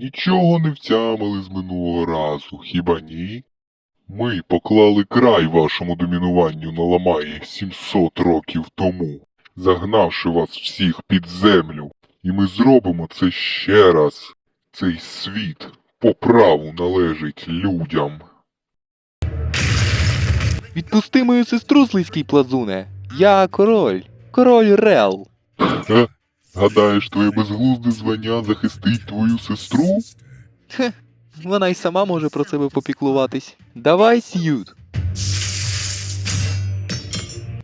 нічого не втямили з минулого разу, хіба ні? Ми поклали край вашому домінуванню на Ламаї 700 років тому, загнавши вас всіх під землю. І ми зробимо це ще раз. Цей світ по праву належить людям. Відпусти мою сестру, слизький плазуне. Я король. Король Рел. Гадаєш, твоє безглузде звання захистить твою сестру? Хе, Вона й сама може про себе попіклуватись. Давай, Сьют.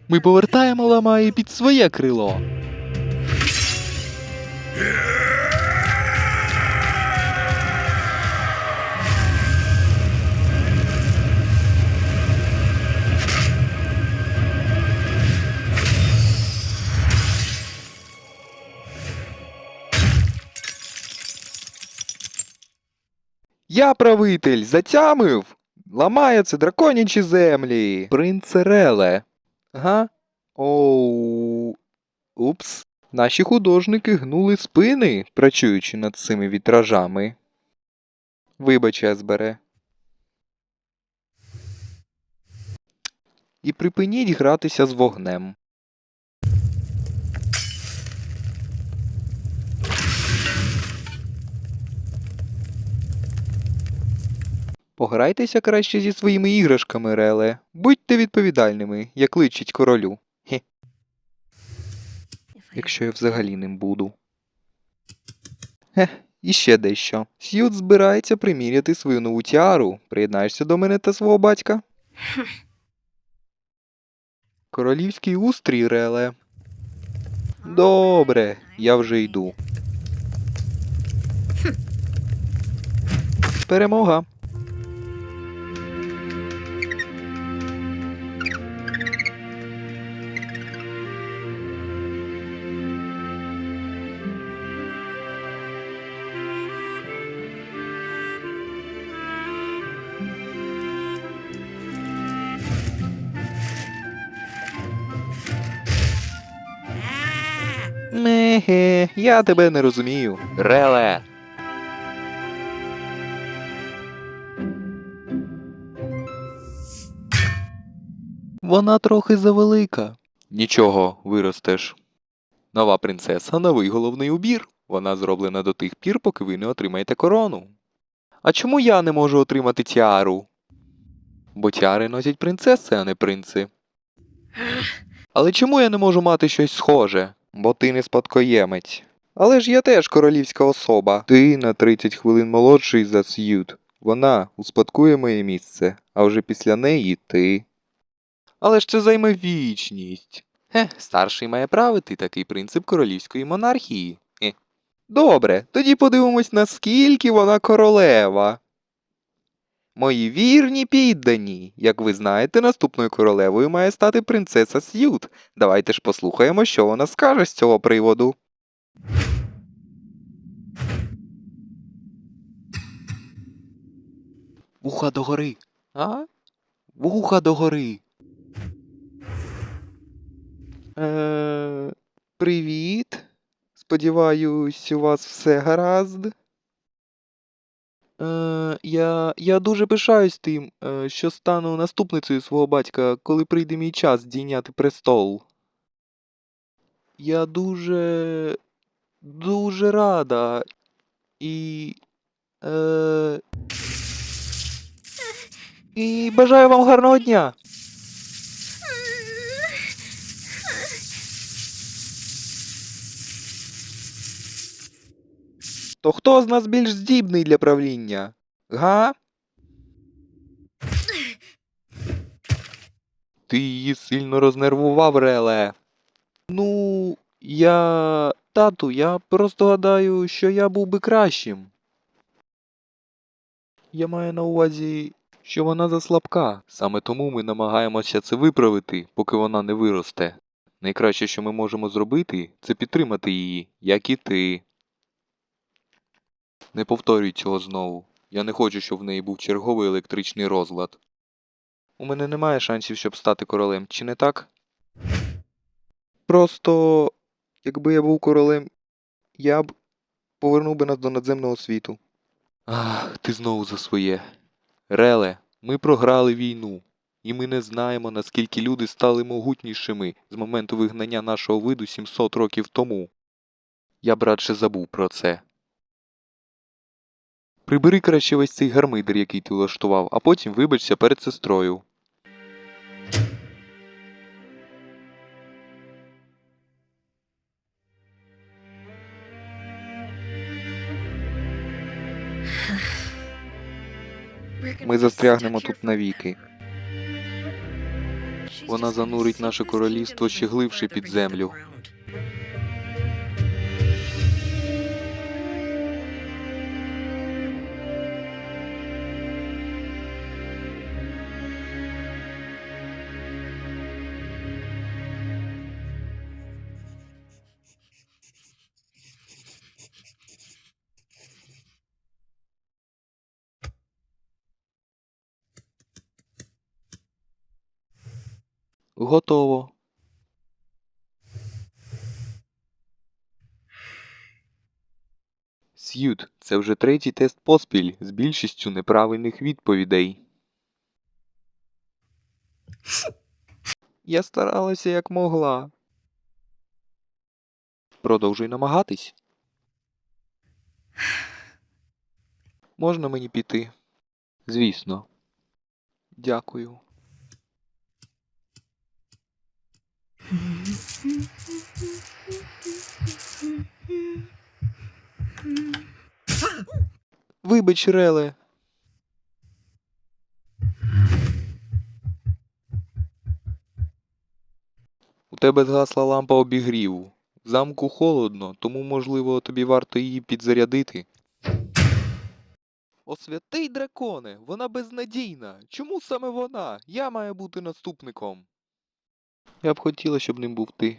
Ми повертаємо Ламаї під своє крило. Я правитель, затямив! Ламає це драконячі землі. Принце Реле. Га? Оу. Упс. Наші художники гнули спини, працюючи над цими вітражами. Вибач, Есбере. І припиніть гратися з вогнем. Пограйтеся краще зі своїми іграшками, Реле. Будьте відповідальними, як личить королю. Хе. Якщо я взагалі ним буду. Хе, і ще дещо. Сьют збирається приміряти свою нову тіару. Приєднаєшся до мене та свого батька? Королівський устрій, Реле. Добре, я вже йду. Перемога. Меге, я тебе не розумію. Реле. Вона трохи завелика. Нічого, виростеш. Нова принцеса, новий головний убір. Вона зроблена до тих пір, поки ви не отримаєте корону. А чому я не можу отримати тіару? Бо тіари носять принцеси, а не принци. Але чому я не можу мати щось схоже? Бо ти не спадкоємець. Але ж я теж королівська особа. Ти на 30 хвилин молодший за Сьют. Вона успадкує моє місце, а вже після неї ти. Але ж це займе вічність. Хе, старший має правити такий принцип королівської монархії. Е. Добре, тоді подивимось, наскільки вона королева. Мої вірні піддані. Як ви знаєте, наступною королевою має стати принцеса Сьют. Давайте ж послухаємо, що вона скаже з цього приводу. Вуха догори. А? Вуха догори. Е, привіт. Сподіваюсь, у вас все гаразд. Е, я, я дуже пишаюсь тим, е, що стану наступницею свого батька, коли прийде мій час здійняти престол. Я дуже. дуже рада. І. Е, і бажаю вам гарного дня. То хто з нас більш здібний для правління? Га? Ти її сильно рознервував, Реле. Ну, я. Тату, я просто гадаю, що я був би кращим. Я маю на увазі, що вона заслабка. Саме тому ми намагаємося це виправити, поки вона не виросте. Найкраще, що ми можемо зробити, це підтримати її, як і ти. Не повторюй цього знову. Я не хочу, щоб в неї був черговий електричний розлад. У мене немає шансів, щоб стати королем, чи не так? Просто, якби я був королем, я б повернув би нас до надземного світу. Ах, ти знову за своє. Реле, ми програли війну, і ми не знаємо, наскільки люди стали могутнішими з моменту вигнання нашого виду 700 років тому. Я б радше забув про це. Прибери краще весь цей гармидер, який ти влаштував, а потім вибачся перед сестрою. Ми застрягнемо тут навіки. Вона занурить наше королівство ще глибше під землю. Готово. Сьют, це вже третій тест поспіль з більшістю неправильних відповідей. Я старалася як могла. Продовжуй намагатись. Можна мені піти? Звісно. Дякую. Вибач, Реле. У тебе згасла лампа обігріву. В замку холодно, тому, можливо, тобі варто її підзарядити. О, святий драконе, вона безнадійна. Чому саме вона? Я маю бути наступником. Я б хотіла, щоб ним був ти.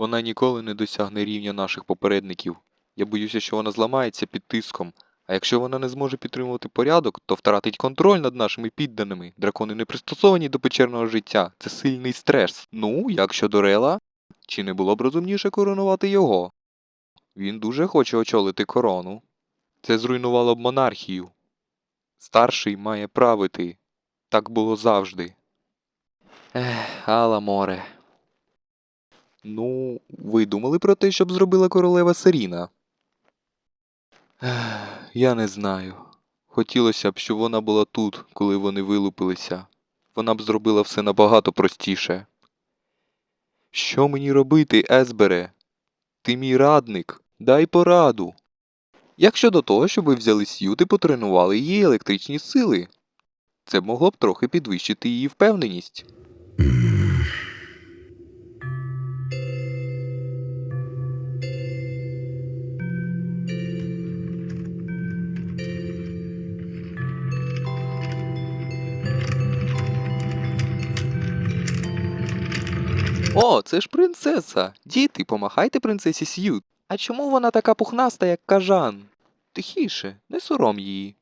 Вона ніколи не досягне рівня наших попередників. Я боюся, що вона зламається під тиском. А якщо вона не зможе підтримувати порядок, то втратить контроль над нашими підданими. Дракони не пристосовані до печерного життя. Це сильний стрес. Ну, як щодо Рела, чи не було б розумніше коронувати його? Він дуже хоче очолити корону. Це зруйнувало б монархію. Старший має правити. Так було завжди. Ех, Ала море. Ну, ви думали про те, щоб зробила королева Серіна? Я не знаю. Хотілося б, щоб вона була тут, коли вони вилупилися. Вона б зробила все набагато простіше. Що мені робити, Есбере? Ти мій радник, дай пораду. Як щодо того, щоб ви взяли Сьют і потренували її електричні сили? Це могло б трохи підвищити її впевненість. О, це ж принцеса. Діти, помахайте принцесі Сьют. А чому вона така пухнаста, як кажан? Тихіше, не сором її.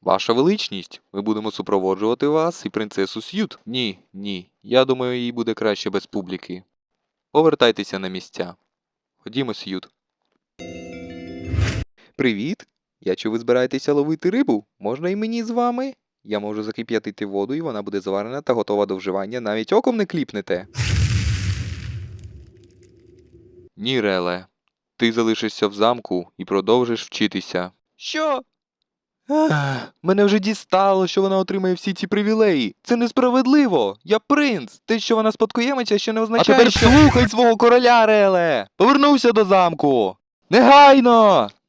Ваша величність, ми будемо супроводжувати вас і принцесу Сьют. Ні, ні. Я думаю, їй буде краще без публіки. Повертайтеся на місця. Ходімо, Сьют. Привіт. Я чув, ви збираєтеся ловити рибу? Можна і мені з вами? Я можу закип'ятити воду, і вона буде зварена та готова до вживання, навіть оком не кліпнете. Ні, Реле. Ти залишишся в замку і продовжиш вчитися. Що? Ах, мене вже дістало, що вона отримає всі ці привілеї. Це несправедливо. Я принц. Те, що вона спадкоємиця, ще не означає, тепер що... слухай свого короля, Реле! Повернувся до замку! Негайно! В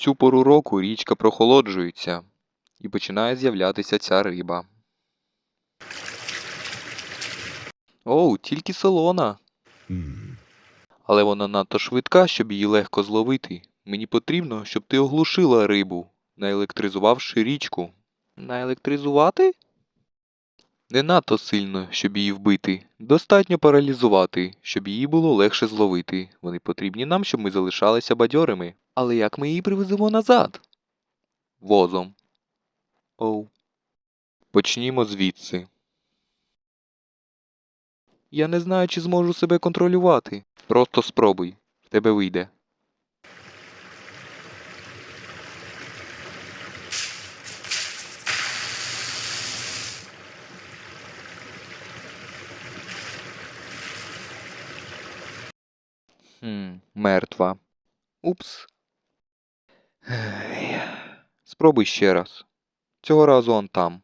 цю пору року річка прохолоджується і починає з'являтися ця риба. Оу, тільки солона. Але вона надто швидка, щоб її легко зловити. Мені потрібно, щоб ти оглушила рибу, наелектризувавши річку. Наелектризувати? Не надто сильно, щоб її вбити. Достатньо паралізувати, щоб її було легше зловити. Вони потрібні нам, щоб ми залишалися бадьорими. Але як ми її привеземо назад? Возом. Оу. Почнімо звідси. Я не знаю, чи зможу себе контролювати. Просто спробуй. В тебе вийде. Хм, мертва. Упс. Спробуй ще раз. Цього разу он там.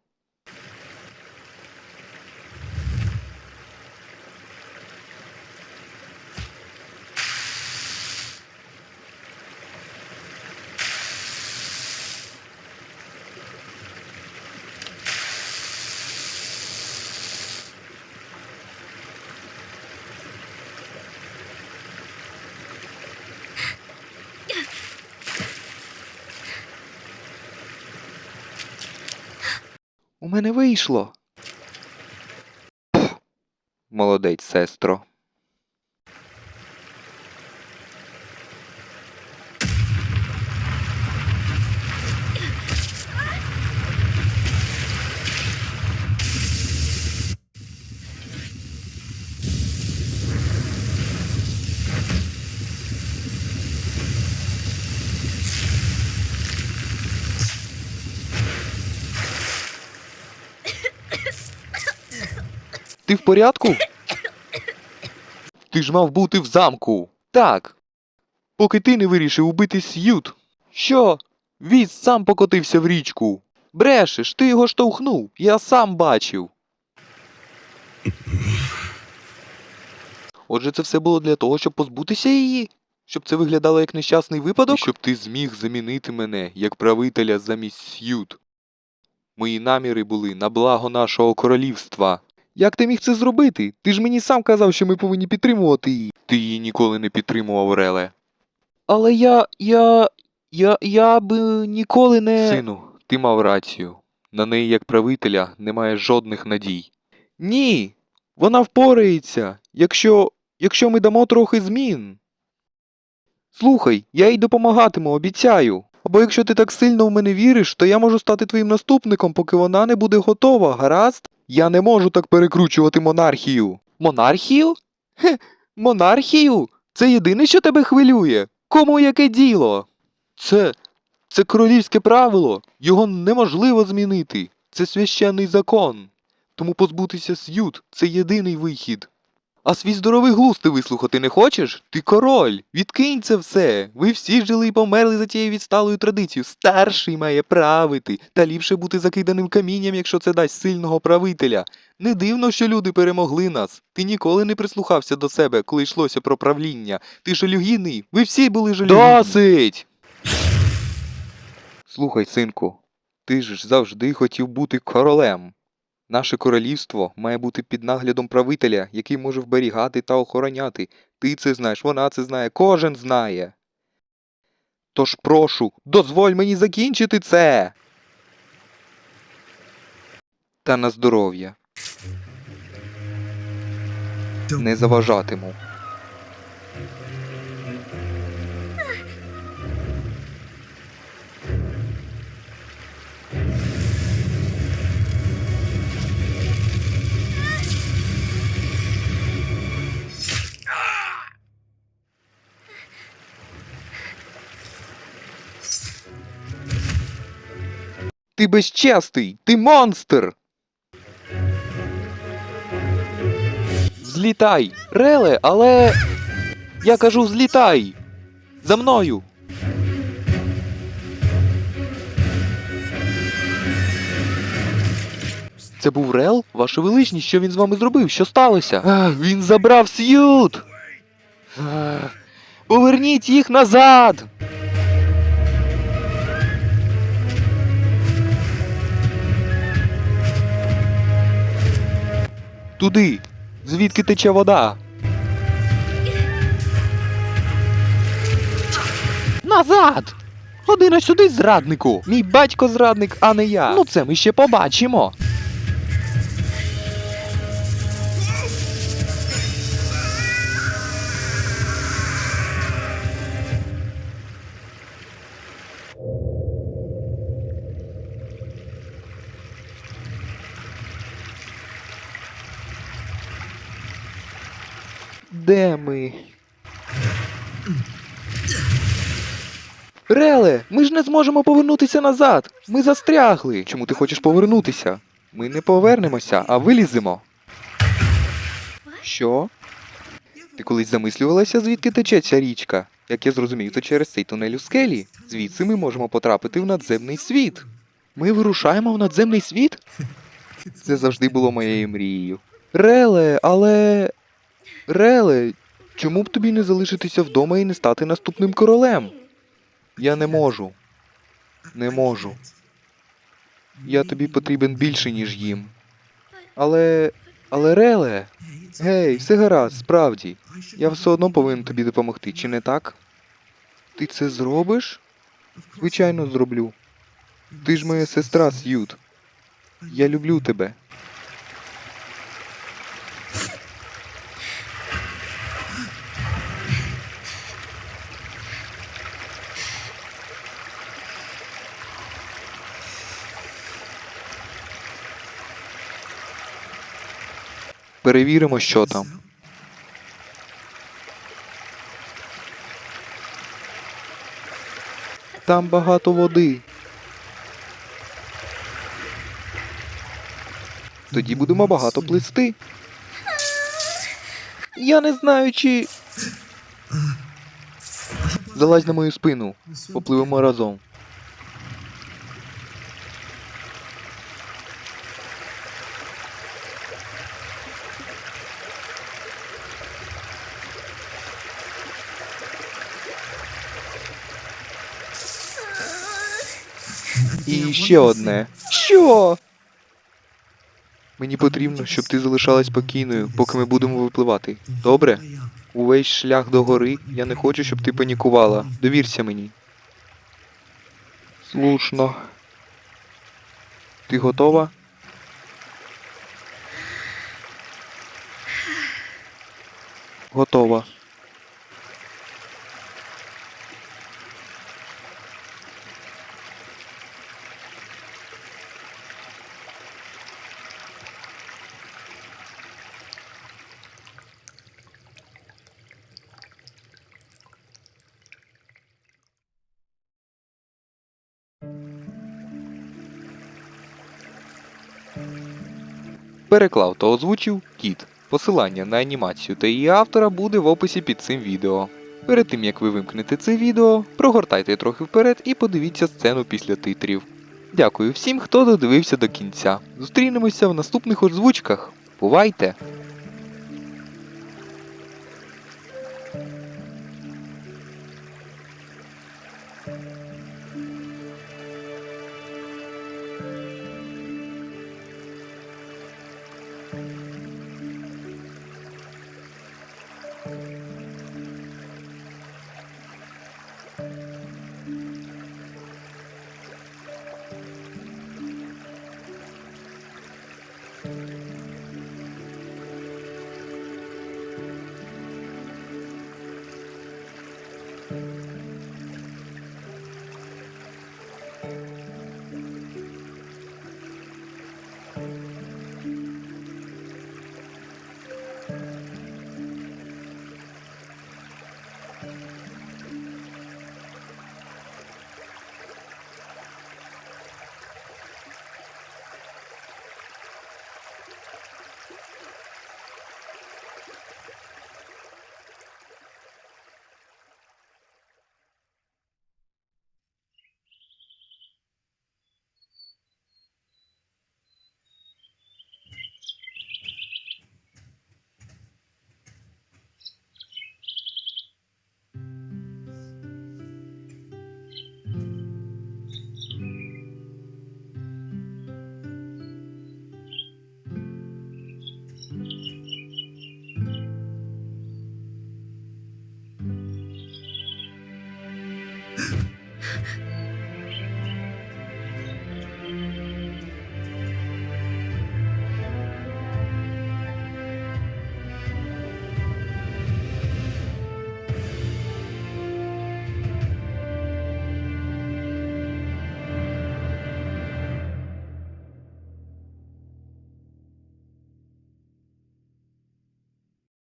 Мене вийшло. Молодець, сестро. Ти в порядку? Ти ж мав бути в замку. Так. Поки ти не вирішив убити Сьют. Що? Віз сам покотився в річку. Брешеш, ти його штовхнув. Я сам бачив. Отже, це все було для того, щоб позбутися її? Щоб це виглядало як нещасний випадок? І щоб ти зміг замінити мене як правителя замість Сьют. Мої наміри були на благо нашого королівства. Як ти міг це зробити? Ти ж мені сам казав, що ми повинні підтримувати її. Ти її ніколи не підтримував, Реле. Але я. я. я. я б ніколи не. Сину, ти мав рацію. На неї, як правителя, немає жодних надій. Ні. Вона впорається, якщо. якщо ми дамо трохи змін. Слухай, я їй допомагатиму, обіцяю. Або якщо ти так сильно в мене віриш, то я можу стати твоїм наступником, поки вона не буде готова, гаразд? Я не можу так перекручувати монархію. Монархію? Хе, монархію? Це єдине, що тебе хвилює. Кому яке діло? Це. це королівське правило. Його неможливо змінити. Це священний закон. Тому позбутися с'ют це єдиний вихід. А свій здоровий глузд ти вислухати не хочеш? Ти король, відкинь це все. Ви всі жили і померли за тією відсталою традицією. Старший має правити, та ліпше бути закиданим камінням, якщо це дасть сильного правителя. Не дивно, що люди перемогли нас. Ти ніколи не прислухався до себе, коли йшлося про правління. Ти жалюгідний, ви всі були жалюгідні. Досить! Слухай, синку, ти ж завжди хотів бути королем. Наше королівство має бути під наглядом правителя, який може вберігати та охороняти. Ти це знаєш, вона це знає, кожен знає. Тож прошу, дозволь мені закінчити це. Та на здоров'я. Не заважатиму. Ти безчестий! Ти монстр! Злітай! Реле, але. Я кажу, злітай! За мною! Це був Рел? Ваше величність, що він з вами зробив? Що сталося? А, він забрав с'ют! Поверніть їх назад! Туди! Звідки тече вода? Назад! Година сюди, зраднику! Мій батько зрадник, а не я. Ну це ми ще побачимо. Де ми? Реле, ми ж не зможемо повернутися назад. Ми застрягли. Чому ти хочеш повернутися? Ми не повернемося, а виліземо. Що? Ти колись замислювалася, звідки тече ця річка? Як я зрозумів, то через цей тунель у скелі. Звідси ми можемо потрапити в надземний світ. Ми вирушаємо в надземний світ? Це завжди було моєю мрією. Реле, але. Реле, чому б тобі не залишитися вдома і не стати наступним королем? Я не можу. Не можу. Я тобі потрібен більше, ніж їм. Але. Але Реле. Гей, все гаразд, справді. Я все одно повинен тобі допомогти, чи не так? Ти це зробиш? Звичайно, зроблю. Ти ж моя сестра, Сьют. Я люблю тебе. Перевіримо, що там. Там багато води. Тоді будемо багато плисти. Я не знаю, чи. Залазь на мою спину. Попливемо разом. І ще одне. Що? Мені потрібно, щоб ти залишалась спокійною, поки ми будемо випливати. Добре? Увесь шлях до гори я не хочу, щоб ти панікувала. Довірся мені. Слушно. Ти готова? Готова. Переклав та озвучив Кіт. Посилання на анімацію та її автора буде в описі під цим відео. Перед тим як ви вимкнете це відео, прогортайте трохи вперед і подивіться сцену після титрів. Дякую всім, хто додивився до кінця. Зустрінемося в наступних озвучках. Бувайте!